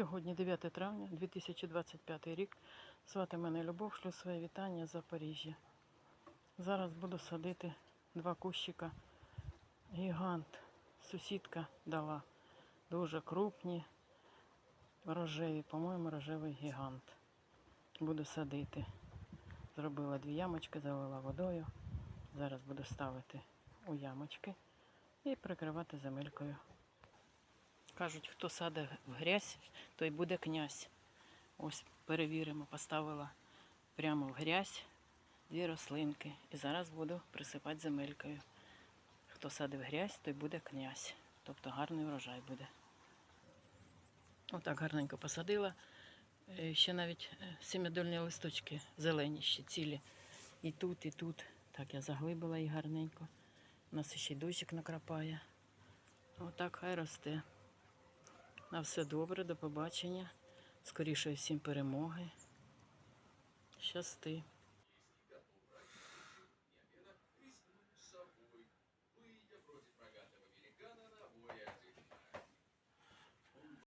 Сьогодні 9 травня 2025 рік. Звати мене Любов, шлю своє вітання з Запоріжжя. Зараз буду садити два кущика. Гігант. Сусідка дала. Дуже крупні, рожеві, по-моєму, рожевий гігант. Буду садити. Зробила дві ямочки, залила водою. Зараз буду ставити у ямочки і прикривати земелькою. Кажуть, хто саде в грязь, той буде князь. Ось перевіримо, поставила прямо в грязь дві рослинки. І зараз буду присипати земелькою. Хто садив грязь, той буде князь. Тобто гарний врожай буде. Отак гарненько посадила. Е, Ще навіть е, сім'ядольні листочки зелені, ще цілі. І тут, і тут. Так я заглибила їх гарненько. У нас ще й дощик накрапає. Отак хай росте. На все добре, до побачення. Скоріше всім перемоги. Щасти.